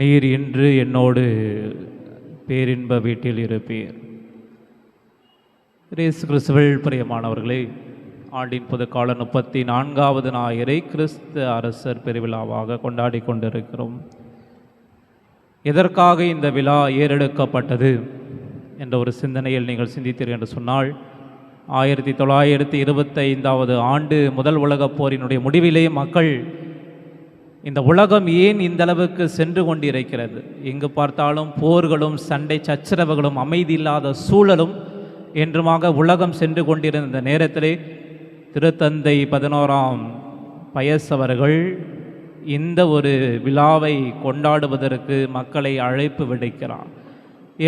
நீர் இன்று என்னோடு பேரின்ப வீட்டில் இருப்பீர். இயேசு கிறிஸ்துவில் பிரியமானவர்களே ஆண்டின் புதுக்கால முப்பத்தி நான்காவது ஞாயிறை கிறிஸ்து அரசர் பெருவிழாவாக கொண்டாடி கொண்டிருக்கிறோம். எதற்காக இந்த விழா ஏறெடுக்கப்பட்டது என்ற ஒரு சிந்தனையில் நீங்கள் சிந்தித்தீர்கள் என்று சொன்னால் ஆயிரத்தி தொள்ளாயிரத்தி இருபத்தைந்தாவது ஆண்டு முதல் உலகப் போரினுடைய முடிவிலே மக்கள் இந்த உலகம் ஏன் இந்த அளவுக்கு சென்று கொண்டிருக்கிறது? எங்கு பார்த்தாலும் போர்களும் சண்டை சச்சரவுகளும் அமைதி இல்லாத சூழலும் என்றுமாக உலகம் சென்று கொண்டிருந்த நேரத்திலே திருத்தந்தை பதினோராம் பயசவர்கள் இந்த ஒரு விழாவை கொண்டாடுவதற்கு மக்களை அழைப்பு விடுக்கிறார்.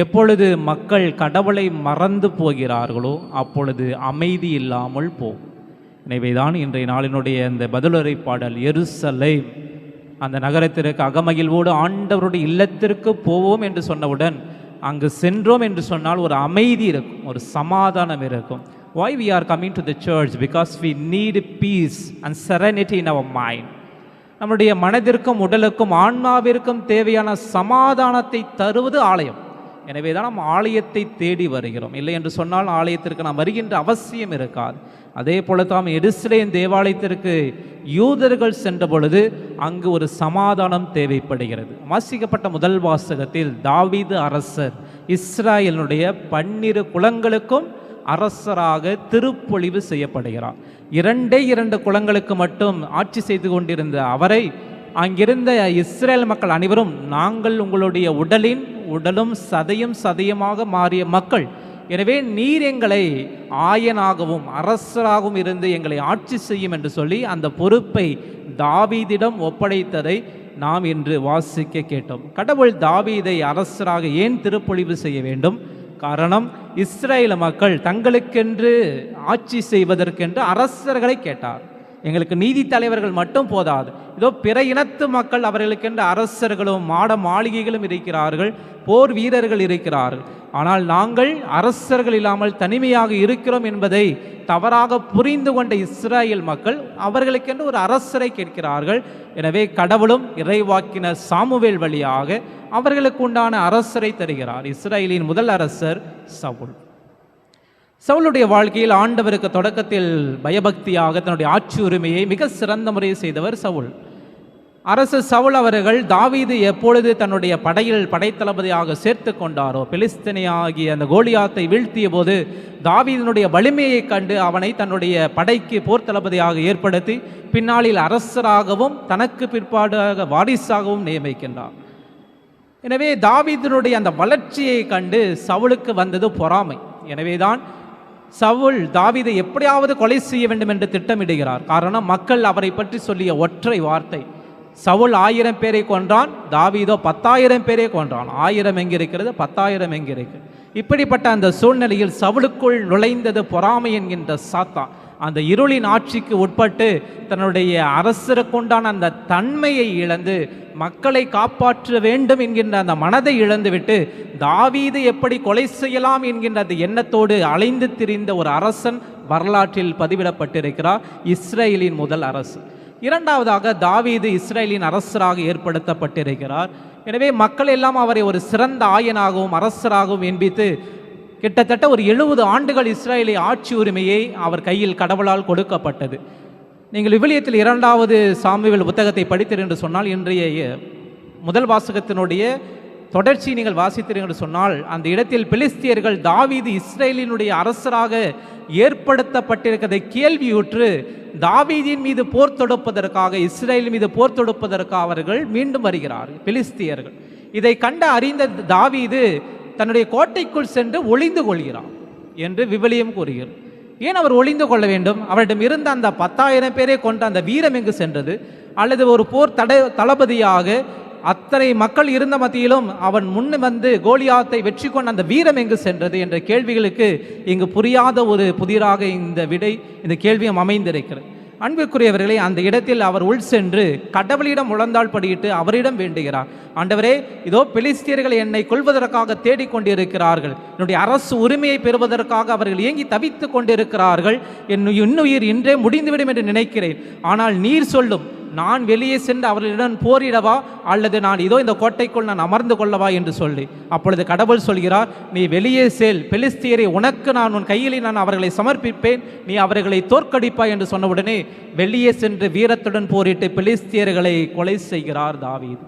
எப்பொழுது மக்கள் கடவுளை மறந்து போகிறார்களோ அப்பொழுது அமைதி இல்லாமல் போகும். எனவேதான் இன்றைய நாளினுடைய இந்த பதிலுரை பாடல் எருசலை அந்த நகரத்திற்கு அகமகிழ்வோடு ஆண்டவருடைய இல்லத்திற்கு போவோம் என்று சொன்னவுடன் அங்கு சென்றோம் என்று சொன்னால் ஒரு அமைதி இருக்கும் ஒரு சமாதானம் இருக்கும். Why we are coming to the church because we need peace and serenity in our mind நம்முடைய மனதிற்கும் உடலுக்கும் ஆன்மாவிற்கும் தேவையான சமாதானத்தை தருவது ஆலயம். எனவே தான் நாம் ஆலயத்தை தேடி வருகிறோம். இல்லை என்று சொன்னால் ஆலயத்திற்கு நாம் வருகின்ற அவசியம் இருக்காது. அதே போல தாம் எருசலேம் தேவாலயத்திற்கு யூதர்கள் சென்ற பொழுது அங்கு ஒரு சமாதானம் தேவைப்படுகிறது. வாசிக்கப்பட்ட முதல் வாசகத்தில் தாவீது அரசர் இஸ்ராயலினுடைய பன்னிரு குலங்களுக்கும் அரசராக திருப்பொழிவு செய்யப்படுகிறார். இரண்டே இரண்டு குலங்களுக்கு மட்டும் ஆட்சி செய்து கொண்டிருந்த அவரை அங்கிருந்த இஸ்ரேல் மக்கள் அனைவரும் நாங்கள் உங்களுடைய உடலின் உடலும் சதையும் சதையுமாக மாறிய மக்கள் எனவே நீர் எங்களை ஆயனாகவும் அரசராகவும் இருந்து எங்களை ஆட்சி செய்யும் என்று சொல்லி அந்த பொறுப்பை தாவீதிடம் ஒப்படைத்ததை நாம் இன்று வாசிக்க கேட்டோம். கடவுள் தாவீதை அரசராக ஏன் திருப்பொழிவு செய்ய வேண்டும்? காரணம் இஸ்ரேல மக்கள் தங்களுக்கென்று ஆட்சி செய்வதற்கென்று அரசர்களை கேட்டார். எங்களுக்கு நீதி தலைவர்கள் மட்டும் போதாது. இதோ பிற இனத்து மக்கள் அவர்களுக்கென்ற அரசர்களும் மாட மாளிகைகளும் இருக்கிறார்கள். போர் வீரர்கள் இருக்கிறார்கள். ஆனால் நாங்கள் அரசர்கள் இல்லாமல் தனிமையாக இருக்கிறோம் என்பதை தவறாக புரிந்து கொண்ட இஸ்ரேல் மக்கள் அவர்களுக்கென்று ஒரு அரசரை கேட்கிறார்கள். எனவே கடவுளும் இறைவாக்கின சாமுவேல் வழியாக அவர்களுக்கு உண்டான அரசரை தருகிறார். இஸ்ரேலின் முதல் அரசர் சவுல். சவுளுடைய வாழ்க்கையில் ஆண்டவருக்கு தொடக்கத்தில் பயபக்தியாக தன்னுடைய ஆட்சி உரிமையை மிக சிறந்த முறையில் செய்தவர் சவுல். அரசு சவுல் அவர்கள் தாவீது எப்பொழுது தன்னுடைய படையில் படைத்தளபதியாக சேர்த்து கொண்டாரோ பிலிஸ்தீனியாகிய அந்த கோலியாத்தை வீழ்த்திய போது தாவீதனுடைய வலிமையை கண்டு அவனை தன்னுடைய படைக்கு போர்த்தளபதியாக ஏற்படுத்தி பின்னாளில் அரசராகவும் தனக்கு பிற்பாடாக வாரிசாகவும் நியமிக்கின்றார். எனவே தாவீதனுடைய அந்த வளர்ச்சியை கண்டு சவுலுக்கு வந்தது பொறாமை. எனவேதான் சவுல் தாவீதை எப்படியாவது கொலை செய்ய வேண்டும் என்று திட்டமிடுகிறார். காரணம் மக்கள் அவரை பற்றி சொல்லிய ஒற்றை வார்த்தை. சவுல் ஆயிரம் பேரை கொன்றான் தாவீதோ பத்தாயிரம் பேரை கொன்றான். ஆயிரம் எங்கே இருக்கிறது பத்தாயிரம் எங்கே இப்படிப்பட்ட அந்த சூழ்நிலையில் சவுளுக்குள் நுழைந்தது பொறாமை என்கின்ற சாத்தா அந்த இருளின் ஆட்சிக்கு உட்பட்டு தன்னுடைய அரசருக்குண்டான அந்த தன்மையை இழந்து மக்களை காப்பாற்ற வேண்டும் என்கின்ற அந்த மனதை இழந்துவிட்டு தாவீது எப்படி கொலை செய்யலாம் என்கின்ற அந்த எண்ணத்தோடு அலைந்து திரிந்த ஒரு அரசன் வரலாற்றில் பதிவிடப்பட்டிருக்கிறார் இஸ்ரேலின் முதல் அரசு. இரண்டாவதாக தாவீது இஸ்ரேலின் அரசராக ஏற்படுத்தப்பட்டிருக்கிறார். எனவே மக்கள் எல்லாம் அவரை ஒரு சிறந்த ஆயனாகவும் அரசராகவும் என்பித்து கிட்டத்தட்ட ஒரு எழுபது ஆண்டுகள் இஸ்ரேலை ஆட்சி உரிமையை அவர் கையில் கடவுளால் கொடுக்கப்பட்டது. நீங்கள் விவிலியத்தில் இரண்டாவது சாமியல் புத்தகத்தை படித்தீர் என்று சொன்னால் இன்றைய முதல் வாசகத்தினுடைய தொடர்ச்சி நீங்கள் வாசித்தீர்கள் என்று சொன்னால் அந்த இடத்தில் பிலிஸ்தியர்கள் தாவீது இஸ்ரேலினுடைய அரசராக ஏற்படுத்தப்பட்டிருக்கிறதை கேள்வியுற்று தாவீதின் மீது போர் தொடுப்பதற்காக இஸ்ரேல் மீது போர் தொடுப்பதற்காக அவர்கள் மீண்டும் வருகிறார்கள் பிலிஸ்தியர்கள். இதை கண்ட அறிந்த தாவீது தன்னுடைய கோட்டைக்குள் சென்று ஒளிந்து கொள்கிறார் என்று விவிலியம் கூறுகிறார் ஏன் அவர் ஒளிந்து கொள்ள வேண்டும்? அவரிடம் இருந்த அந்த பத்தாயிரம் பேரை கொண்ட அந்த வீரம் எங்கு சென்றது? அல்லது ஒரு போர் தட தளபதியாக அத்தனை மக்கள் இருந்த மத்தியிலும் அவன் முன் வந்து கோலியாத்தை வெற்றி கொண்ட அந்த வீரம் எங்கு சென்றது என்ற கேள்விகளுக்கு இங்கு புரியாத ஒரு புதிராக இந்த விடை இந்த கேள்வியும் அமைந்திருக்கிறது. அன்புக்குரியவர்களே அந்த இடத்தில் அவர் உள் சென்று கடவுளிடம் உழந்தாள் படியிட்டு அவரிடம் வேண்டுகிறார். ஆண்டவரே இதோ பெலிஸ்தியர்கள் என்னை கொள்வதற்காக தேடிக்கொண்டிருக்கிறார்கள். என்னுடைய அரசு உரிமையை பெறுவதற்காக அவர்கள் ஏங்கி தவித்து கொண்டிருக்கிறார்கள். என் இன்னுயிர் இன்றே முடிந்துவிடும் என்று நினைக்கிறேன். ஆனால் நீர் சொல்லும் நான் வெளியே சென்று அவர்களிடம் போரிடவா? அல்லது நான் இதோ இந்த கோட்டைக்குள் நான் அமர்ந்து கொள்ளவா என்று சொல்லி. அப்பொழுது கடவுள் சொல்கிறார் நீ வெளியே செல். பெலிஸ்தியரை உனக்கு நான் உன் கையிலே நான் அவர்களை சமர்ப்பிப்பேன். நீ அவர்களை தோற்கடிப்பாய் என்று சொன்னவுடனே வெளியே சென்று வீரத்துடன் போரிட்டு பெலிஸ்தியர்களை கொலை செய்கிறார் தாவீது.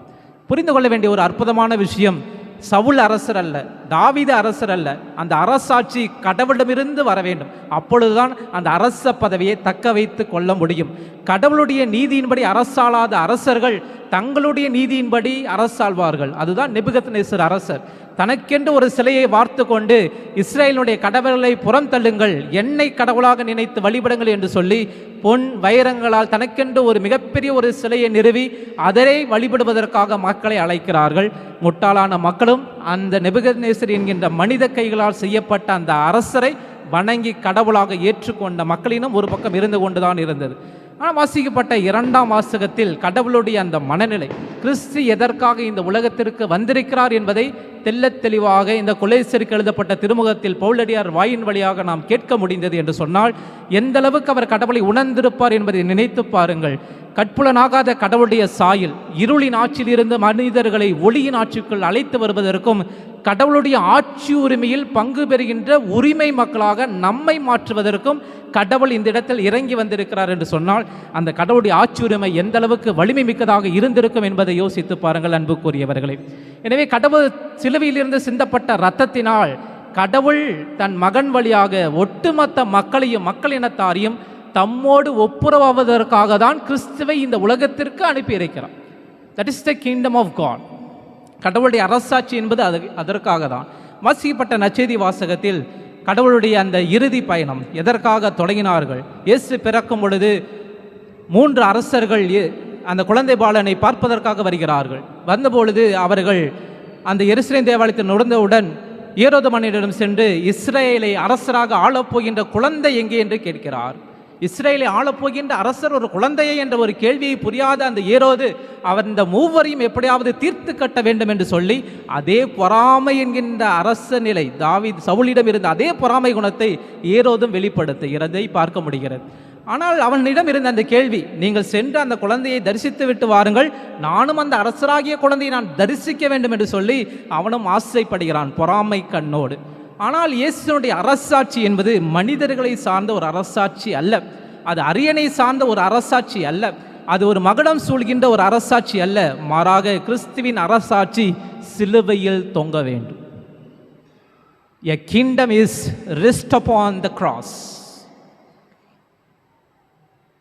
புரிந்து கொள்ள வேண்டிய ஒரு அற்புதமான விஷயம் சவுல் அரசர் அல்ல தாவித அரசர் அல்ல அந்த அரசாட்சி கடவுளிடமிருந்து வர வேண்டும். அப்பொழுதுதான் அந்த அரச பதவியை தக்க வைத்து கொள்ள முடியும். கடவுளுடைய நீதியின்படி அரசாளாத அரசர்கள் தங்களுடைய நீதியின்படி அரசாழ்வார்கள் அதுதான் நெபுகத்நேசர் அரசர். தனக்கென்று ஒரு சிலையை வார்த்து கொண்டு இஸ்ரேலினுடைய கடவுளை புறம் தள்ளுங்கள் என்னை கடவுளாக நினைத்து வழிபடுங்கள் என்று சொல்லி பொன் வைரங்களால் தனக்கென்று ஒரு மிகப்பெரிய ஒரு சிலையை நிறுவி அதனை வழிபடுவதற்காக மக்களை அழைக்கிறார்கள். முட்டாளான மக்களும் அந்த நெபுகத்நேசர் என்கின்ற மனித கைகளால் செய்யப்பட்ட அந்த அரசரை வணங்கி கடவுளாக ஏற்றுக்கொண்ட மக்களினும் ஒரு பக்கம் இருந்து கொண்டுதான் இருந்தது. ஆனால் வாசிக்கப்பட்ட இரண்டாம் வாசகத்தில் கடவுளுடைய அந்த மனநிலை கிறிஸ்து எதற்காக இந்த உலகத்திற்கு வந்திருக்கிறார் என்பதை தெள்ளத்தெளிவாக இந்த கொலேசருக்கு எழுதப்பட்ட திருமுகத்தில் பவுலடியார் வாயின் வழியாக நாம் கேட்க முடிந்தது என்று சொன்னால் எந்த அளவுக்கு அவர் கடவுளை உணர்ந்திருப்பார் என்பதை நினைத்து பாருங்கள். கட்புலனாகாத கடவுளுடைய சாயல் இருளின் ஆட்சியிலிருந்து மனிதர்களை ஒளியின் ஆட்சிக்குள் அழைத்து வருவதற்கும் கடவுளுடைய ஆட்சி உரிமையில் பங்கு பெறுகின்ற உரிமை மக்களாக நம்மை மாற்றுவதற்கும் கடவுள் இந்த இடத்தில் இறங்கி வந்திருக்கிறார் என்று சொன்னால் அந்த கடவுளுடைய ஆட்சி உரிமை எந்த அளவுக்கு வலிமை மிக்கதாக இருந்திருக்கும் என்பதை யோசித்து பாருங்கள் அன்புக்குரியவர்களே. எனவே கடவுள் சிலுவையிலிருந்து சிந்தப்பட்ட ரத்தத்தினால் கடவுள் தன் மகன் வழியாக ஒட்டுமொத்த மக்களையும் மக்கள் இனத்தாரையும் தம்மோடு ஒப்புரவாவதற்காக தான் கிறிஸ்துவை இந்த உலகத்திற்கு அனுப்பி இருக்கிறார் that is the kingdom of God கடவுளுடைய அரசாட்சி என்பது அது அதற்காக தான் வாசிக்கப்பட்ட நச்செய்தி வாசகத்தில் கடவுளுடைய அந்த இறுதி பயணம் எதற்காக தொடங்கினார்கள்? இயேசு பிறக்கும் பொழுது மூன்று அரசர்கள் அந்த குழந்தை பாலனை பார்ப்பதற்காக வருகிறார்கள். வந்தபொழுது அவர்கள் அந்த எருசலேம் தேவாலயத்தில் நுழைந்தவுடன் ஏரோது மன்னனிடம் சென்று இஸ்ரேலை அரசராக ஆளப்போகின்ற குழந்தை எங்கே என்று கேட்கிறார். இஸ்ரேலை ஆளப் போகின்ற அரசர் ஒரு குழந்தையை என்ற ஒரு கேள்வியை புரியாத அந்த ஏரோது அவர் இந்த மூவரையும் எப்படியாவது தீர்த்து கட்ட வேண்டும் என்று சொல்லி அதே பொறாமை என்கின்ற அரச நிலை தாவி சவுலிடம் இருந்த அதே பொறாமை குணத்தை ஏரோதும் வெளிப்படுத்துகிறதை பார்க்க முடிகிறது. ஆனால் அவனிடம் இருந்த அந்த கேள்வி நீங்கள் சென்று அந்த குழந்தையை தரிசித்து விட்டு வாருங்கள் நானும் அந்த அரசராகிய குழந்தையை நான் தரிசிக்க வேண்டும் என்று சொல்லி அவனும் ஆசைப்படுகிறான் பொறாமை கண்ணோடு. ஆனால் இயேசுனுடைய அரசாட்சி என்பது மனிதர்களை சார்ந்த ஒரு அரசாட்சி அல்ல. அது அரியணை சார்ந்த ஒரு அரசாட்சி அல்ல. அது ஒரு மகடம் சூழ்கின்ற ஒரு அரசாட்சி அல்ல. மாறாக கிறிஸ்துவின் அரசாட்சி சிலுவையில் தொங்க வேண்டும். A kingdom is rest on the cross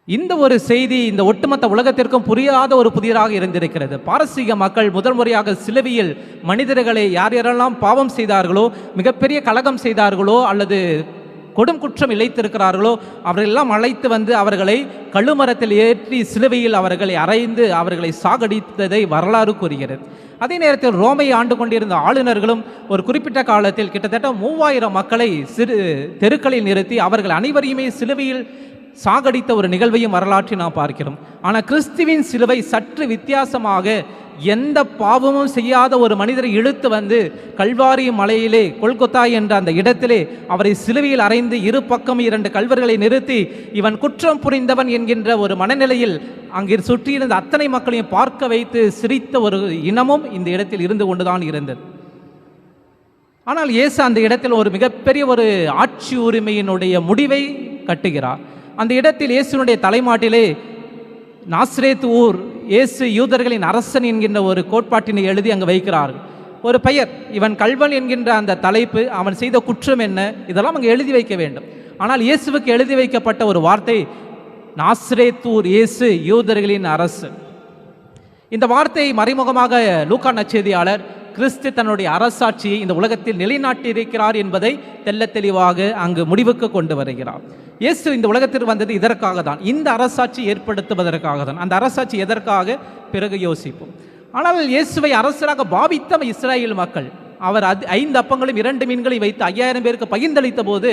இந்த ஒரு செய்தி இந்த ஒட்டுமொத்த உலகத்திற்கும் புரியாத ஒரு புதிராக இருந்திருக்கிறது. பாரசீக மக்கள் முதல் முறையாக சிலுவையில் மனிதர்களை யார் யாரெல்லாம் பாவம் செய்தார்களோ மிகப்பெரிய கலகம் செய்தார்களோ அல்லது கொடும் குற்றம் இழைத்திருக்கிறார்களோ அவர்களெல்லாம் அழைத்து வந்து அவர்களை கழுமரத்தில் ஏற்றி சிலுவையில் அவர்களை அறைந்து அவர்களை சாகடித்ததை வரலாறு கூறுகிறது. அதே நேரத்தில் ரோமை ஆண்டு கொண்டிருந்த ஆளுநர்களும் ஒரு குறிப்பிட்ட காலத்தில் கிட்டத்தட்ட மூவாயிரம் மக்களை சிறு தெருக்களில் நிறுத்தி அவர்கள் அனைவரையுமே சிலுவையில் சாகடித்த ஒரு நிகழ்வையும் வரலாற்றில் நாம் பார்க்கிறோம். ஆனால் கிறிஸ்துவின் சிலுவை சற்று வித்தியாசமாக எந்த பாவமும் செய்யாத ஒரு மனிதரை இழுத்து வந்து கல்வாரி மலையிலே கொல்கொத்தா என்ற அந்த இடத்திலே அவரை சிலுவையில் அறைந்து இரு பக்கம் இரண்டு கல்வர்களை நிறுத்தி இவன் குற்றம் புரிந்தவன் என்கின்ற ஒரு மனநிலையில் அங்கே சுற்றியிருந்த அத்தனை மக்களையும் பார்க்க வைத்து சிரித்த ஒரு இனமும் இந்த இடத்தில் இருந்து கொண்டுதான் இருந்தது. ஆனால் இயேசு அந்த இடத்தில் ஒரு மிகப்பெரிய ஒரு ஆட்சி உரிமையினுடைய முடிவை கட்டுகிறார். அந்த இடத்தில் இயேசுனுடைய தலைமாட்டிலே நாஸ்ரேத் ஊர் இயேசு யூதர்களின் அரசன் என்கின்ற ஒரு கோட்பாட்டினை எழுதி அங்கு வைக்கிறார்கள் ஒரு பெயர் இவன் கல்வன் என்கின்ற அந்த தலைப்பு அவன் செய்த குற்றம் என்ன இதெல்லாம் அங்கே எழுதி வைக்க வேண்டும். ஆனால் இயேசுவுக்கு எழுதி வைக்கப்பட்ட ஒரு வார்த்தை நாஸ்ரேத்தூர் இயேசு யூதர்களின் அரசு இந்த வார்த்தையை மறைமுகமாக லூக்கா நச்செய்தியாளர் கிறிஸ்து தன்னுடைய அரசாட்சியை இந்த உலகத்தில் நிலைநாட்டியிருக்கிறார் என்பதை தெல்ல தெளிவாக அங்கு முடிவுக்கு கொண்டு வருகிறார். இயேசு இந்த உலகத்திற்கு வந்தது இதற்காக தான். இந்த அரசாட்சி ஏற்படுத்துவதற்காக தான். அந்த அரசாட்சி எதற்காக? பிறகு யோசிப்போம். ஆனால் இயேசுவை அரசராக பாவித்த இஸ்ரேல் மக்கள் அவர் அது ஐந்து அப்பங்களும் இரண்டு மீன்களையும் வைத்து ஐயாயிரம் பேருக்கு பகிர்ந்தளித்த போது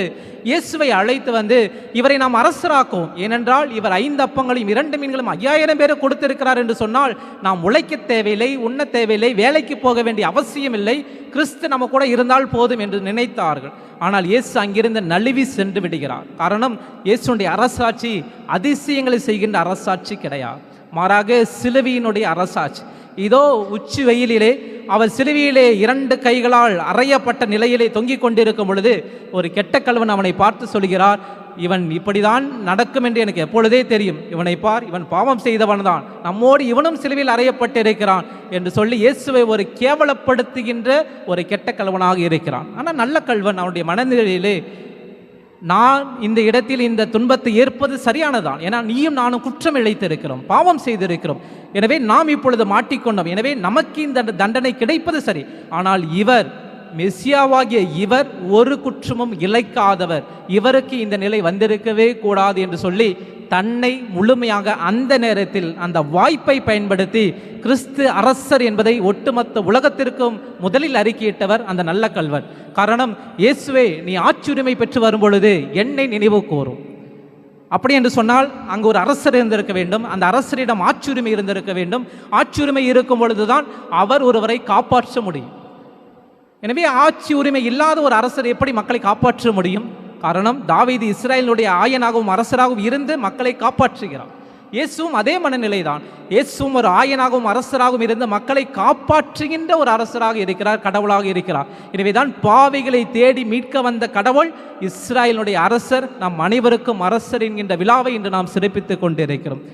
இயேசுவை அழைத்து வந்து இவரை நாம் அரசராக்கும். ஏனென்றால் இவர் ஐந்து அப்பங்களையும் இரண்டு மீன்களும் ஐயாயிரம் பேருக்கு கொடுத்திருக்கிறார் என்று சொன்னால் நாம் உழைக்க தேவையில்லை உண்ண தேவையில்லை வேலைக்கு போக வேண்டிய அவசியம் இல்லை கிறிஸ்து நம்ம கூட இருந்தால் போதும் என்று நினைத்தார்கள். ஆனால் இயேசு அங்கிருந்து நழுவி சென்று விடுகிறார். காரணம் இயேசுடைய அரசாட்சி அதிசயங்களை செய்கின்ற அரசாட்சி கிடையாது. மாறாக சிலுவையினுடைய அரசாட்சி. இதோ உச்சி வெயிலிலே அவர் சிலுவையிலே இரண்டு கைகளால் அறையப்பட்ட நிலையிலே தொங்கிக் கொண்டிருக்கும் பொழுது ஒரு கெட்ட கல்வன் அவனை பார்த்து சொல்கிறார் இவன் இப்படிதான் நடக்கும் என்று எனக்கு எப்பொழுதே தெரியும். இவனை பார் இவன் பாவம் செய்தவன் தான் நம்மோடு இவனும் சிலுவையில் அறையப்பட்டிருக்கிறான் என்று சொல்லி இயேசுவை ஒரு கேவலப்படுத்துகின்ற ஒரு கெட்ட கல்வனாக இருக்கிறான். ஆனால் நல்ல கல்வன் அவனுடைய மனநிலையிலே நான் இந்த இடத்தில் இந்த துன்பத்தை ஏற்பது சரியானதான் ஏன்னா நீயும் நானும் குற்றம் இழைத்திருக்கிறோம். பாவம் செய்திருக்கிறோம். எனவே நாம் இப்பொழுது மாட்டிக்கொண்டோம். எனவே நமக்கு இந்த தண்டனை கிடைப்பது சரி. ஆனால் இவர் மெஸ்ஸியாவாகிய இவர் ஒரு குற்றமும் இழைக்காதவர். இவருக்கு இந்த நிலை வந்திருக்கவே கூடாது என்று சொல்லி தன்னை முழுமையாக அந்த நேரத்தில் அந்த வாய்ப்பை பயன்படுத்தி கிறிஸ்து அரசர் என்பதை ஒட்டுமொத்த உலகத்திற்கும் முதலில் அறிக்கையிட்டவர் அந்த நல்ல கல்வர் காரணம் இயேசுவே நீ ஆட்சியுரிமை பெற்று வரும் பொழுது என்னை நினைவு கூறும். அப்படி என்று சொன்னால் அங்கு ஒரு அரசர் இருந்திருக்க வேண்டும் அந்த அரசரிடம் ஆட்சியுரிமை இருந்திருக்க வேண்டும். ஆட்சியுரிமை இருக்கும் பொழுதுதான் அவர் ஒருவரை காப்பாற்ற முடியும். எனவே ஆட்சி உரிமை இல்லாத ஒரு அரசர் எப்படி மக்களை காப்பாற்ற முடியும்? காரணம் தாவீது இஸ்ரேலினுடைய ஆயனாகவும் அரசராகவும் இருந்து மக்களை காப்பாற்றுகிறார். இயேசுவும் அதே மனநிலை தான் இயேசுவும் ஒரு ஆயனாகவும் அரசராகவும் இருந்து மக்களை காப்பாற்றுகின்ற ஒரு அரசராக இருக்கிறார் கடவுளாக இருக்கிறார். எனவே தான் பாவிகளை தேடி மீட்க வந்த கடவுள் இஸ்ராயலுடைய அரசர். நம் அனைவருக்கும் அரசர் என்கின்ற விழாவை இன்று நாம் சிறப்பித்துக் கொண்டிருக்கிறோம்.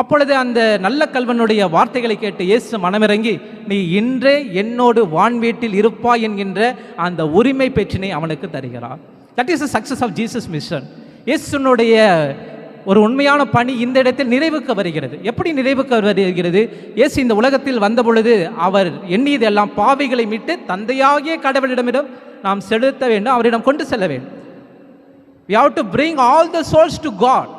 அப்பொழுது அந்த நல்ல கல்வனுடைய வார்த்தைகளை கேட்டு இயேசு மனமிறங்கி நீ இன்றே என்னோடு வான் வீட்டில் இருப்பாய் என்கின்ற அந்த உரிமை பெற்றினை அவனுக்கு தருகிறார். That is the success of Jesus mission இயேசுனுடைய ஒரு உண்மையான பணி இந்த இடத்தில் நிறைவுக்கு வருகிறது. எப்படி நிறைவுக்கு வருகிறது? இயேசு இந்த உலகத்தில் வந்த பொழுது அவர் எண்ணியதெல்லாம் பாவிகளை மீட்டு தந்தையாகிய கடவுளிடமிடம் நாம் செலுத்த வேண்டும் அவரிடம் கொண்டு செல்ல வேண்டும். We have to bring all the souls to God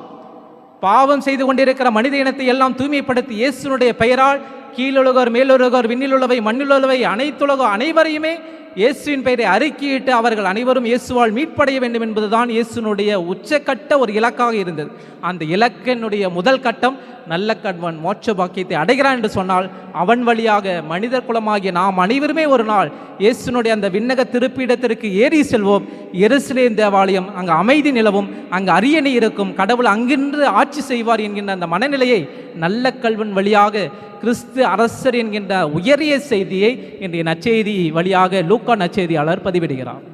பாவம் செய்து கொண்டிருக்கிற மனித இனத்தை எல்லாம் தூய்மைப்படுத்தி இயேசுனுடைய பெயரால் கீழுலகோர் மேலுலகோர் விண்ணிலுள்ளவை மண்ணிலுள்ளவை அனைத்துலகோ அனைவரையுமே இயேசுவின் பெயரை அறிக்கையிட்டு அவர்கள் அனைவரும் இயேசுவால் மீட்படைய வேண்டும் என்பதுதான் இயேசுனுடைய உச்சக்கட்ட ஒரு இலக்காக இருந்தது. அந்த இலக்கினுடைய முதல் கட்டம் நல்ல கண்வன் மோட்ச பாக்கியத்தை அடைகிறான் என்று சொன்னால் அவன் வழியாக மனிதர் குலமாகிய நாம் அனைவருமே ஒரு நாள் இயேசுனுடைய அந்த விண்ணக திருப்பிடத்திற்கு ஏறி செல்வோம். எருசலேம் தேவாலயம் அங்கு அமைதி நிலவும் அங்கு அரியணை இருக்கும் கடவுள் அங்கின்று ஆட்சி செய்வார் என்கின்ற அந்த மனநிலையை நல்ல கல்வன் வழியாக கிறிஸ்து அரசர் என்கின்ற உயரிய செய்தியை இன்றைய நச்செய்தி வழியாக லூக்கா நச்செய்தியாளர் பதிவிடுகிறார்.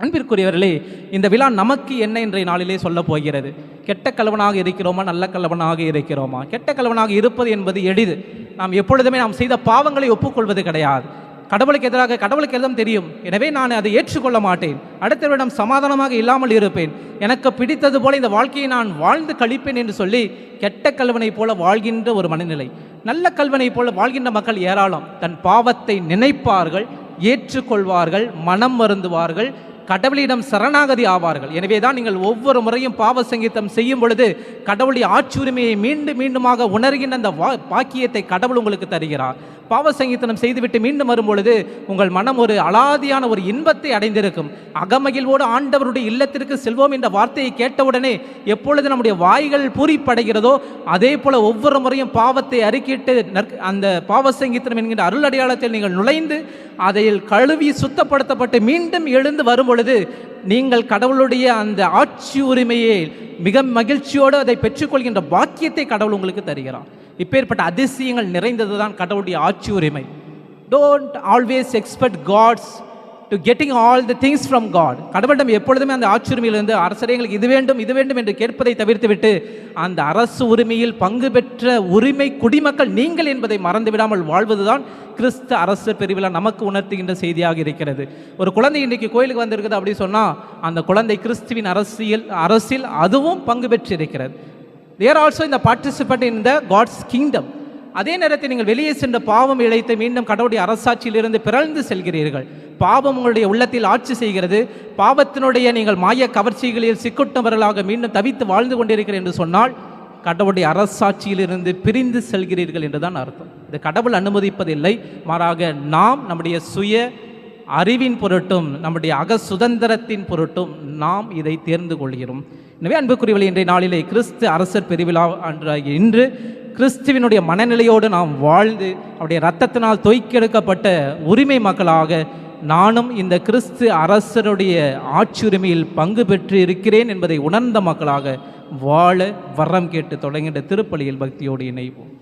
அன்பிற்குரியவர்களே இந்த விழா நமக்கு என்ன இன்றைய நாளிலே சொல்ல போகிறது? கெட்ட கலவனாக இருக்கிறோமா நல்ல கலவனாக இருக்கிறோமா? கெட்ட கலவனாக இருப்பது என்பது எளிது. நாம் எப்பொழுதுமே நாம் செய்த பாவங்களை ஒப்புக்கொள்வது கிடையாது. கடவுளுக்கு எதிராக கடவுளுக்கு எதுவும் தெரியும். எனவே நான் அதை ஏற்றுக்கொள்ள மாட்டேன். அடுத்தவரிடம் சமாதானமாக இல்லாமல் இருப்பேன். எனக்கு பிடித்தது போல இந்த வாழ்க்கையை நான் வாழ்ந்து கழிப்பேன் என்று சொல்லி கெட்ட கல்வனைப் போல வாழ்கின்ற ஒரு மனநிலை. நல்ல கல்வனைப் போல வாழ்கின்ற மக்கள் ஏராளம். தன் பாவத்தை நினைப்பார்கள் ஏற்றுக்கொள்வார்கள் மனம் வருந்துவார்கள் கடவுளிடம் சரணாகதி ஆவார்கள். எனவே தான் நீங்கள் ஒவ்வொரு முறையும் பாவ சங்கீதம் செய்யும் பொழுது கடவுளுடைய ஆட்சி உரிமையை மீண்டும் மீண்டுமாக உணர்கின்ற அந்த வா பாக்கியத்தை கடவுள் உங்களுக்கு தருகிறார். பாவ சங்கீதனம் செய்துவிட்டு மீண்டும் வரும்பொழுது உங்கள் மனம் ஒரு அலாதியான ஒரு இன்பத்தை அடைந்திருக்கும். அகமகிழ்வோடு ஆண்டவருடைய இல்லத்திற்கு செல்வோம் என்ற வார்த்தையை கேட்டவுடனே எப்பொழுது நம்முடைய வாய்கள் பூரிப்படைகிறதோ அதே போல ஒவ்வொரு முறையும் பாவத்தை அறிக்கிட்டு அந்த பாவ சங்கீதனம் என்கின்ற அருள் அடையாளத்தில் நீங்கள் நுழைந்து அதில் கழுவி சுத்தப்படுத்தப்பட்டு மீண்டும் எழுந்து வரும் பொழுது நீங்கள் கடவுளுடைய அந்த ஆட்சி உரிமையை மிக மகிழ்ச்சியோடு அதை பெற்றுக்கொள்கின்ற பாக்கியத்தை கடவுள் உங்களுக்கு தருகிறான் இப்பேற்பட்ட அதிசயங்கள் நிறைந்தது தான் கடவுளுடைய ஆட்சி உரிமை. Don't always expect God's to getting all the things from God கடவுளிடம் எப்பொழுதுமே அந்த ஆட்சி உரிமையிலிருந்து அரசரே எங்களுக்கு இது வேண்டும் இது வேண்டும் என்று கேட்பதை தவிர்த்துவிட்டு அந்த அரசு உரிமையில் பங்கு பெற்ற உரிமை குடிமக்கள் நீங்கள் என்பதை மறந்து விடாமல் வாழ்வதுதான் கிறிஸ்து அரசு பிரிவில் நமக்கு உணர்த்துகின்ற செய்தியாக இருக்கிறது. ஒரு குழந்தை இன்றைக்கு கோயிலுக்கு வந்திருக்குது அப்படின்னு சொன்னால் அந்த குழந்தை கிறிஸ்துவின் அரசியல் அரசில் அதுவும் பங்கு பெற்றிருக்கிறது. தேர் ஆல்சோ இந்த participate in the God's kingdom அதே நேரத்தில் நீங்கள் வெளியே சென்ற பாவம் இழைத்து மீண்டும் கடவுளுடைய அரசாட்சியிலிருந்து பிறழ்ந்து செல்கிறீர்கள். பாவம் உங்களுடைய உள்ளத்தில் ஆட்சி செய்கிறது. பாவத்தினுடைய நீங்கள் மாய கவர்ச்சிகளில் சிக்குட்டவர்களாக மீண்டும் தவித்து வாழ்ந்து கொண்டிருக்கிறீர்கள் என்று சொன்னால் கடவுளுடைய அரசாட்சியிலிருந்து பிரிந்து செல்கிறீர்கள் என்றுதான் அர்த்தம். இது கடவுள் அனுமதிப்பதில்லை. மாறாக நாம் நம்முடைய சுய அறிவின் பொருட்டும் நம்முடைய அக சுதந்திரத்தின் பொருட்டும் நாம் இதை தேர்ந்து கொள்கிறோம். எனவே அன்புக்குரியவர்கள் இன்றைய நாளிலே கிறிஸ்து அரசர் பெருவிழா அன்ற இன்று கிறிஸ்துவினுடைய மனநிலையோடு நாம் வாழ்ந்து அவருடைய இரத்தத்தினால் தொய்க்கெடுக்கப்பட்ட உரிமை மக்களாக நானும் இந்த கிறிஸ்து அரசருடைய ஆட்சியுரிமையில் பங்கு பெற்று இருக்கிறேன் என்பதை உணர்ந்த மக்களாக வாழ வரம் கேட்டு தொடங்கின்ற திருப்பலியில் பக்தியோடு இணைவோம்.